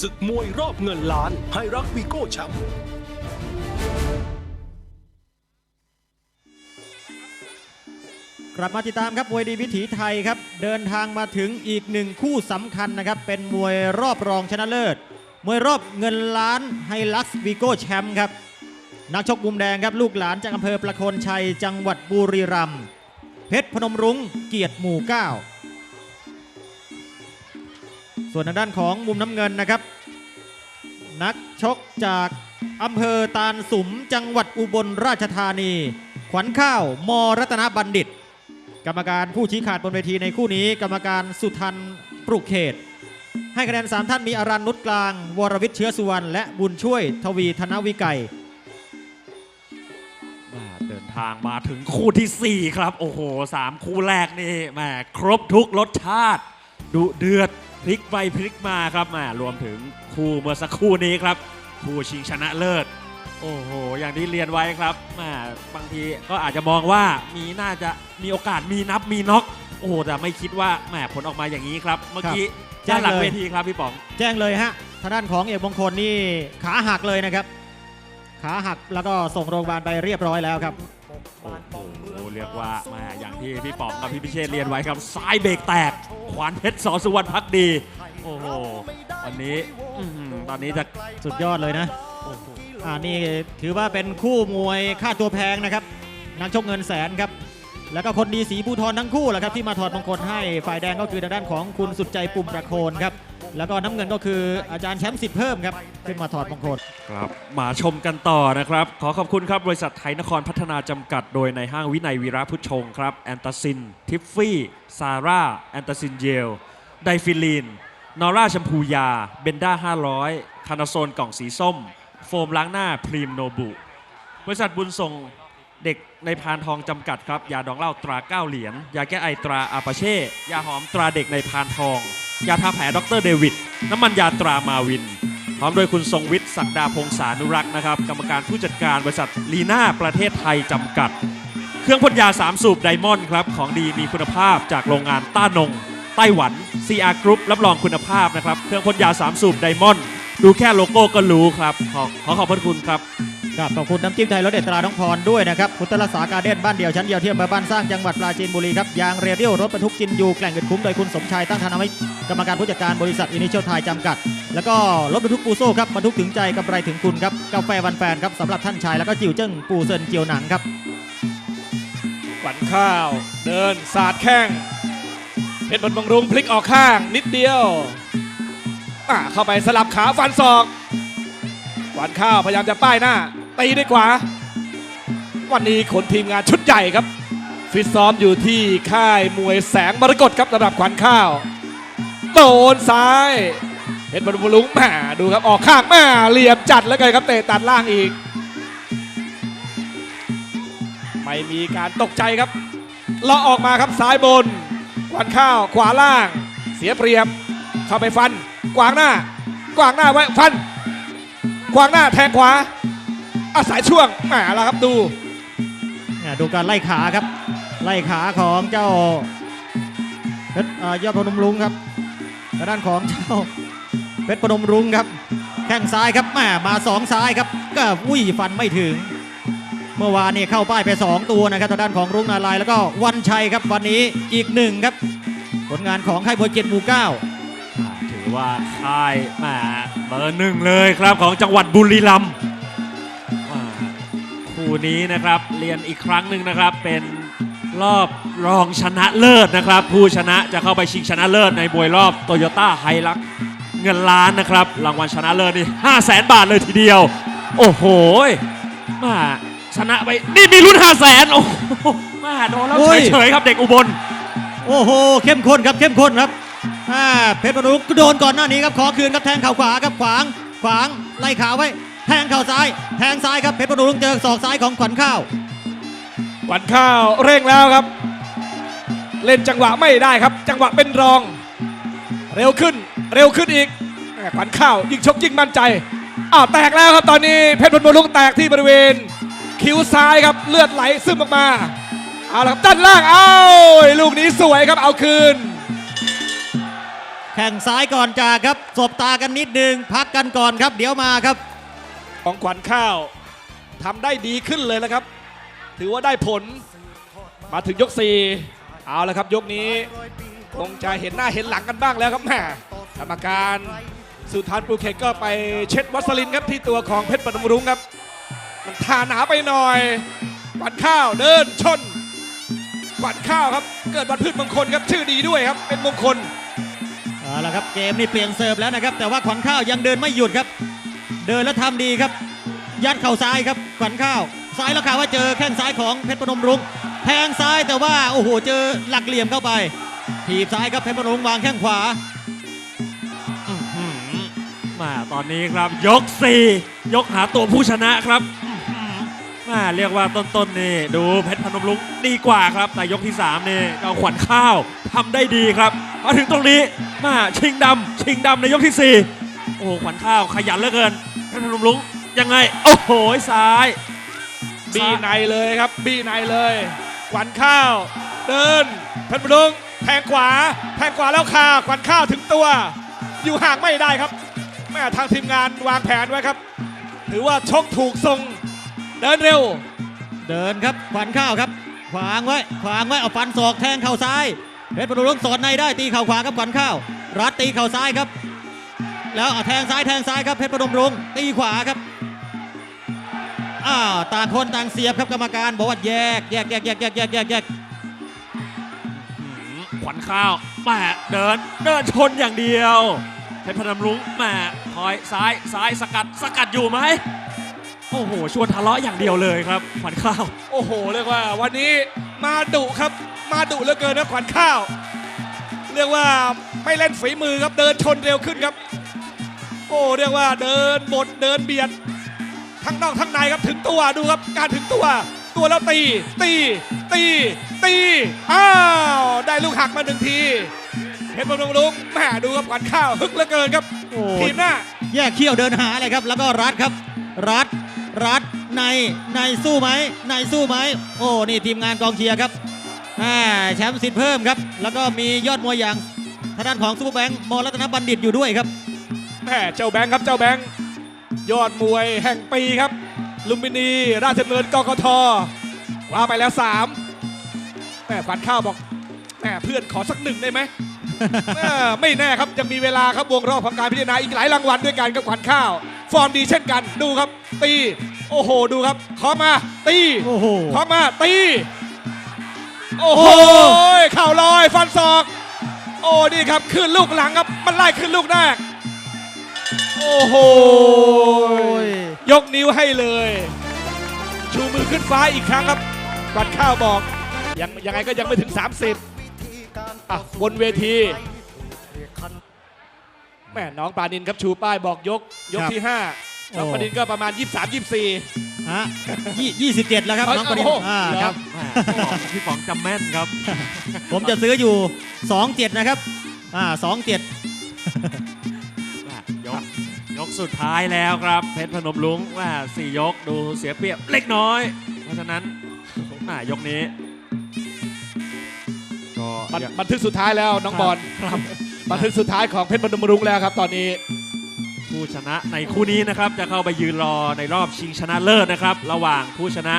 ศึกมวยรอบเงินล้านไฮรักวีโก้แชมป์กลับมาติดตามครับมวยดีวิถีไทยครับ เดินทางมาถึงอีกหนึ่งคู่สำคัญนะครับ เป็นมวยรอบรองชนะเลิศ มวยรอบเงินล้านไฮลักซ์วีโก้แชมป์ครับ นักชกมุมแดงครับ ลูกหลานจากอำเภอประโคนชัย จังหวัดบุรีรัมย์เพชรพนมรุ้งเกียรติหมู่เก้า ส่วนทางด้านของมุมน้ำเงินนะครับ นักชกจากอำเภอตาลสุมจังหวัดอุบลราชธานี ขวัญข้าวมรัตนบัณฑิต กรรมการผู้ชี้ขาดบนเวทีในคู่นี้ กรรมการสุทันปรุกเขต ให้คะแนน 3 ท่านมีอารันนุชกลาง วรวิทย์เชื้อสุวรรณและบุญช่วยทวีธนวิไกเดินทางมาถึงคู่ทีสี่4 ครับ โอ้โหสามคู่แรกนี่แหมครบทุกรสชาติดุเดือด พลิกไปพลิกมาครับแหม่รวมถึงคู่เมื่อสักครู่นี้ครับ คู่ชิงชนะเลิศ โอ้โห อย่างที่เรียนไว้ครับแหม่บางทีก็อาจจะมองว่ามีน่าจะมีโอกาสมีนับมีน็อกโอ้โหแต่ไม่คิดว่าแหมผลออกมาอย่างนี้ครับ เมื่อกี้แจ้งด้านหลังเลย เวทีครับพี่ป๋อง แจ้งเลยฮะทางด้านของเอกมงคลนี่ขาหักเลยนะครับ ขาหักแล้วก็ส่งโรงพยาบาลไปเรียบร้อยแล้วครับโอ้โห เรียกว่าแมาอย่างที่พี่ป๋องกับพี่พิเชษเรียนไว้ครับซ้ายเบรกแตก ขวานเพชรสอสุวรรณพักดี โอ้โหวันนี้อื้อหือตอนนี้จะสุดยอดเลยนะอ่านี่ถือว่าเป็นคู่มวยค่าตัวแพงนะครับ นักชกเงินแสนครับ แล้วก็คนดีสีภูทรทั้งคู่แหละครับที่มาถอดมงคลให้ ฝ่ายแดงก็คือทางด้านของคุณสุดใจปุ่มประโคนครับ แล้วก็น้ำเงินก็คืออาจารย์แชมป์สิทธิ์เพิ่มครับ ขึ้นมาถอดมงคล ครับมาชมกันต่อนะครับ ขอขอบคุณครับ บริษัทไทยนครพัฒนาจำกัด โดยในห้างวินัยวีระพุชชงครับ แอนตาซิน ทิฟฟี่ ซาร่า แอนตาซินเจลไดฟิลีน นอร่าแชมพูยา เบนด้า 500 คานาโซนกล่องสีส้ม โฟมล้างหน้าพรีมโนบุ บริษัทบุญส่งเด็กในพานทองจำกัดครับ ยาดองเหล้าตราเก้าเหรียญ ยาแก้ไอตราอาปาเช่ ยาหอมตราเด็กในพานทอง ยาทาแผลดรเดวิด น้ำมันยาตรามาวิน พร้อมโดยคุณทรงวิทย์ศักดาพงษานุรักษ์นะครับ กรรมการผู้จัดการบริษัทลีน่าประเทศไทยจำกัด เครื่องพ่นยา 3 สูบไดมอนด์ครับ ของดีมีคุณภาพจากโรงงานต้านง ไต้หวัน CR Group รับรองคุณภาพนะครับ เครื่องพ่นยา 3 สูบไดมอนด์ดูแค่โลโก้ก็รู้ครับ ขอขอขอบพระคุณครับ ครับขอบคุณน้ำจิ้มไทยรสเด็ดตราน้องพรด้วยนะครับพุทธรักษาการเด่นบ้านเดียวชั้นเดียวเที่อำเภอบ้านสร้างจังหวัดปราจีนบุรีครับยางเรเดียลรถบรรทุกจินยูแกล่งเงินคุ้มโดยคุณสมชายตั้งธนามิตรกรรมการผู้จัดการบริษัทอินิเชียลไทยจำกัด แล้วก็รถบรรทุกปูโซ่ครับบรรทุกถึงใจกำไรถึงคุณครับกาแฟวันแฟนครับสำหรับท่านชายแล้วก็จิ๋วเจิ้งปูเซินเจียวหนังครับขวัญข้าว เดินสาดแข้งเพชรบนบำรุงพลิกออกข้างนิดเดียวอะเข้าไปสลับขาฟันศอกขวัญข้าวพยายามจะป้ายหน้า ตีด้วยขวา วันนี้ขนทีมงานชุดใหญ่ครับ ฟิตซ้อมอยู่ที่ค่ายมวยแสงมรกตครับสำหรับขวัญข้าว โดนซ้ายเพชรบนบำรุงแหม่ดูครับออกข้างแหม่เหลี่ยมจัดแล้วกันครับเตะตัดล่างอีก ไม่มีการตกใจครับเลาะออกมาครับซ้ายบนกวานข้าวขวาล่าง เสียเปรียบเข้าไปฟัน กวางหน้า กวางหน้าไว้ฟัน กวางหน้าแทงขวา อาศัยช่วงแหมแล้วครับดูเนี่ยดูการไล่ขาครับ ไล่ขาของเจ้าเพชรเอ่อยอดพนมรุ้งครับทางด้านของเจ้าเพชรพนมรุ้งครับ แข้งซ้ายครับแหม่มาสองซ้ายครับ ก็อุ้ยฟันไม่ถึง เมื่อวานนี่เข้าป้ายไป 2 ตัวนะครับทางด้านของรุ่งนาลายณ์แล้วก็วันชัยครับวันนี้อีกหนึ่งครับ ผลงานของค่ายบวยเจ็ดหมู่เก้าอ่าถือว่าค่ายแหมเบอร์หนึ่งเลยครับของจังหวัดบุรีรัมย์อ่า คู่นี้นะครับเรียนอีกครั้งหนึ่งนะครับเป็นรอบรองชนะเลิศนะครับ ผู้ชนะจะเข้าไปชิงชนะเลิศในบวยรอบโตโยต้าไฮลักเงินล้านนะครับ รางวัลชนะเลิศนี่ห้าแสนบาทเลยทีเดียว โอ้โหมาชนะไปนี่มีรุ่นห้าแสนโอ้โหมาโดนแล้วโอ้ยเฉยๆครับเด็กอุบล โอ้โห เข้มข้นครับเข้มข้นครับอ่าเพชรพนมรุ้งโดนก่อนหน้านี้ครับขอคืนครับแทงเข่าขวาครับขวางขวางไล่ขาไว้ แทงเข่าซ้าย แทงซ้ายครับเพชรพนมรุ้งเจอศอกซ้ายของขวัญข้าว ขวัญข้าวเร่งแล้วครับ เล่นจังหวะไม่ได้ครับ จังหวะเป็นรอง เร็วขึ้นเร็วขึ้นอีกแหม่ขวัญข้าวยิ่งชกยิ่งมั่นใจอ้าวแตกแล้วครับตอนนี้เพชรพนมรุ้งแตกที่บริเวณ คิ้วซ้ายครับเลือดไหลซึมออกมาเอาละครับด้านล่างเอ้าลูกนี้สวยครับเอาคืน แข่งซ้ายก่อนจากครับสบตากันนิดนึงพักกันก่อนครับ เดี๋ยวมาครับ ของขวัญข้าวทำได้ดีขึ้นเลยแล้วครับ ถือว่าได้ผลมาถึงยก 4 เอาละครับยกนี้คงจะเห็นหน้าเห็นหลังกันบ้างแล้วครับแหม่กรรมการสุธานปูเขตก็ไปเช็ดวัสลินครับที่ตัวของเพชรปฐมรุ้งครับมันทาหนาไปหน่อยขวัญข้าวเดินชนขวัญข้าวครับ เกิดวันพืชมงคลครับชื่อดีด้วยครับ เป็นมงคลเอาละครับเกมนี่เปลี่ยนเสิร์ฟแล้วนะครับ แต่ว่าขวัญข้าวยังเดินไม่หยุดครับ เดินแล้วทำดีครับ ยัดเข่าซ้ายครับขวัญข้าว ซ้ายแล้วข่าวว่าเจอแข้งซ้ายของเพชรพนมรุ้งแทงซ้ายแต่ว่าโอ้โหเจอหลักเหลี่ยมเข้าไปถีบซ้ายครับเพชรพนมรุ้งวางแข้งขวาอมาตอนนี้ครับยก 4 ยกหาตัวผู้ชนะครับมาเรียกว่าต้นๆนี่ดูเพชรพนมลุงดีกว่าครับ แต่ยกที่3นี่เอาขวัญข้าวทำได้ดีครับมาถึงตรงนี้มาชิงดำชิงดำในยกที่ 4 โอ้ขวัญข้าวขยันเหลือเกิน เพชรพนมลุงยังไง โอ้โหซ้าย บีในเลยครับ บีในเลยขวัญข้าว เดินเพชรบุรุงแทงขวา แทงขวาแล้วคาขวัญข้าวถึงตัว อยู่ห่างไม่ได้ครับแม่ทางทีมงานวางแผนไว้ครับ ถือว่าชกถูกทรง เดินเร็ว เดินครับขวัญข้าวครับ ขวางไว้ ขวางไว้ เอาฟันศอกแทงเข่าซ้าย เพชรพนมรุ้งสอดในได้ตีเข่าขวาครับขวัญข้าว รัดตีเข่าซ้ายครับ แล้วเอาแทงซ้ายแทงซ้ายครับเพชรพนมรุ้งตีขวาครับอ้าวต่างคนต่างเสียบครับกรรมการบอกว่าแยกแยกแยกแยกแยกแยกแยกแยกขวัญข้าวแหม่เดินเดินชนอย่างเดียวเพชรพนมรุ้งแหม่คอยซ้ายซ้ายสกัดสกัดอยู่ไหมโอ้โหชวนทะเลาะอย่างเดียวเลยครับขวัญข้าว โอ้โหเรียกว่า วันนี้มาดุครับมาดุเหลือเกินนะขวัญข้าว เรียกว่าไม่เล่นฝีมือครับเดินชนเร็วขึ้นครับโอ้เรียกว่าเดินบดเดินเบียด ทั้งนอกทั้งในครับถึงตัวดูครับการถึงตัว ตัวแล้วตี ตี ตี ตีอ้าวได้ลูกหักมาหนึ่งทีเพชรบำรุงลุงแหม่ดูครับขวัญข้าวฮึกเหลือเกินครับโอ้ทีมหน้า แยกเขี้ยวเดินหาเลยครับ แล้วก็รัดครับ รัดรัดในในสู้ไหมในสู้ไหมโอ้นี่ทีมงานกองเชียร์ครับอ่าแชมป์สิทธิ์เพิ่มครับ แล้วก็มียอดมวยอย่างทางด้านของซูเปอร์แบงค์มอรัตนบัณฑิตอยู่ด้วยครับ แม่เจ้าแบงค์ครับเจ้าแบงค์ยอดมวยแห่งปีครับ ลุมพินี ราชดำเนินกกทว่าไปแล้ว3แม่ฝันข้าวบอกแม่เพื่อนขอสักหนึ่งได้ไหม แม่ไม่แน่ครับยังมีเวลาครับวงรอบของการพิจารณาอีกหลายรางวัลด้วยกันกับขวัญข้าว ฟอร์มดีเช่นกันดูครับ ตี โอ้โหดูครับขอมา ตีโอ้โห ขอมา ตี โอ้โหเข่าลอยฟันศอก โอ้นี่ครับขึ้นลูกหลังครับ มันไล่ขึ้นลูกแรก โอ้โหยยกนิ้วให้เลย ชูมือขึ้นฟ้าอีกครั้งครับกัดข้าวบอก ยังยังไงก็ยังไม่ถึง 30อะบนเวทีแม่น้องปานินครับชูป้ายบอกยกยกครับที่ 5 น้องโอ้ปานินก็ประมาณ 23 24ฮะยี่ยี่สิบเจ็ดแล้วครับเอ้ยน้องปรินโอ้โหอ่าเหรอครับแหม่พี่ป๋องพี่ป๋องจำแม่นครับ ผมจะซื้ออยู่ 27 นะครับอ่า27ยกยก สุดท้ายแล้วครับเพชรพนมลุงว่าสี่ยกดูเสียเปรียบเล็กน้อย เพราะฉะนั้นอ่ายกนี้ก็บันยัง บันทึกสุดท้ายแล้วน้องบอลครับ บันทึกสุดท้ายของเพชรบรมรุ้งแล้วครับ ตอนนี้ผู้ชนะในคู่นี้นะครับ จะเข้าไปยืนรอในรอบชิงชนะเลิศนะครับ ระหว่างผู้ชนะ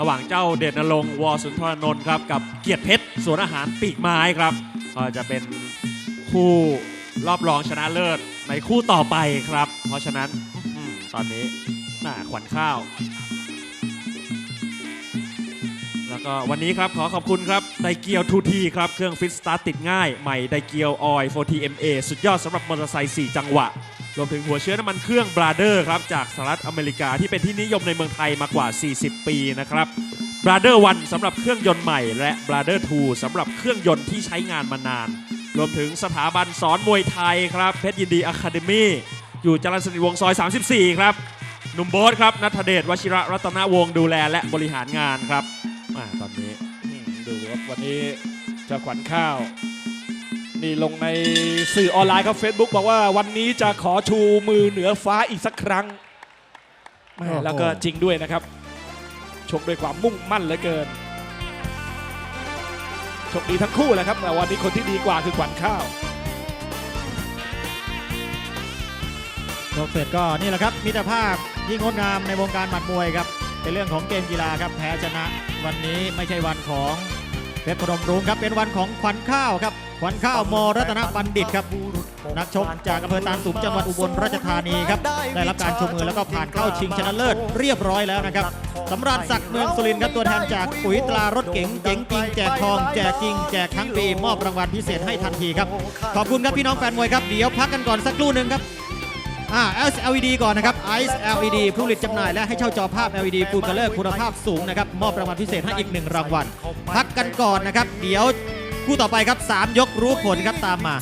ระหว่างเจ้าเดชนรงค์วอสุนทรนนท์ครับกับเกียรติเพชรสวนอาหารปีกไม้ครับก็จะเป็นคู่รอบรองชนะเลิศ ในคู่ต่อไปครับ เพราะฉะนั้นอื้อหือตอนนี้น่าขวัญข้าว แล้วก็วันนี้ครับขอขอบคุณครับไดเกียวทูทีครับเครื่องฟิตสตาร์ทติดง่ายใหม่ไดเกียวออย 4TMA สุดยอดสำหรับมอเตอร์ไซค์4จังหวะ รวมถึงหัวเชื้อน้ำมันเครื่องบราเดอร์ครับจากสหรัฐอเมริกาที่เป็นที่นิยมในเมืองไทยมากว่า 40 ปีนะครับบราเดอร์1สำหรับเครื่องยนต์ใหม่ และบราเดอร์2สำหรับเครื่องยนต์ที่ใช้งานมานาน รวมถึงสถาบันสอนมวยไทยครับ เพชรยินดีอะคาเดมี่อยู่จรัญสนิทวงศ์ซอย 34 ครับ หนุ่มโบ๊ทครับนัทเดชวชิระรัตนวงศ์ดูแลและบริหารงานครับอ่าตอนนี้อืมดูครับวันนี้เจะขวัญข้าว นี่ลงในสื่อออนไลน์ครับ Facebook บอกว่าวันนี้จะขอชูมือเหนือฟ้าอีกสักครั้งแม่โอ้โห แล้วก็จริงด้วยนะครับ ชกด้วยความมุ่งมั่นเหลือเกิน ชกดีทั้งคู่แหละครับ แต่วันนี้คนที่ดีกว่าคือขวัญข้าวจบเสร็จก็นี่แหละครับมิตรภาพที่งงดงามในวงการหมัดมวยครับเป็นเรื่องของเกมกีฬาครับแพ้ชนะ วันนี้ไม่ใช่วันของเพชรพนมรุ้งครับเป็นวันของขวัญข้าวครับขวัญข้าวมรัตนบัณฑิตครับนักชกจากอำเภอตาลสูงจังหวัดอุบลราชธานีครับได้รับการชมมือแล้วก็ผ่านเข้าชิงชนะเลิศเรียบร้อยแล้วนะครับ สำราญศักดิ์เมืองสุรินทร์ครับตัวแทนจากปุ๋ยตรารถเก๋งเจ๋งจริงแจกทองแจกจริงแจกทั้งปีมอบรางวัลพิเศษให้ทันทีครับ ขอบคุณครับพี่น้องแฟนมวยครับเดี๋ยวพักกันก่อนสักครู่หนึ่งครับอ่า LED ก่อนนะครับ Ice LED ผู้ผลิตจำหน่ายและให้เช่าจอภาพ LED Full Color คุณภาพสูงนะครับมอบรางวัลพิเศษให้อีกหนึ่งรางวัลพักกันก่อนนะครับ เดี๋ยวคู่ต่อไปครับ 3 ยกรู้ผลครับตามมา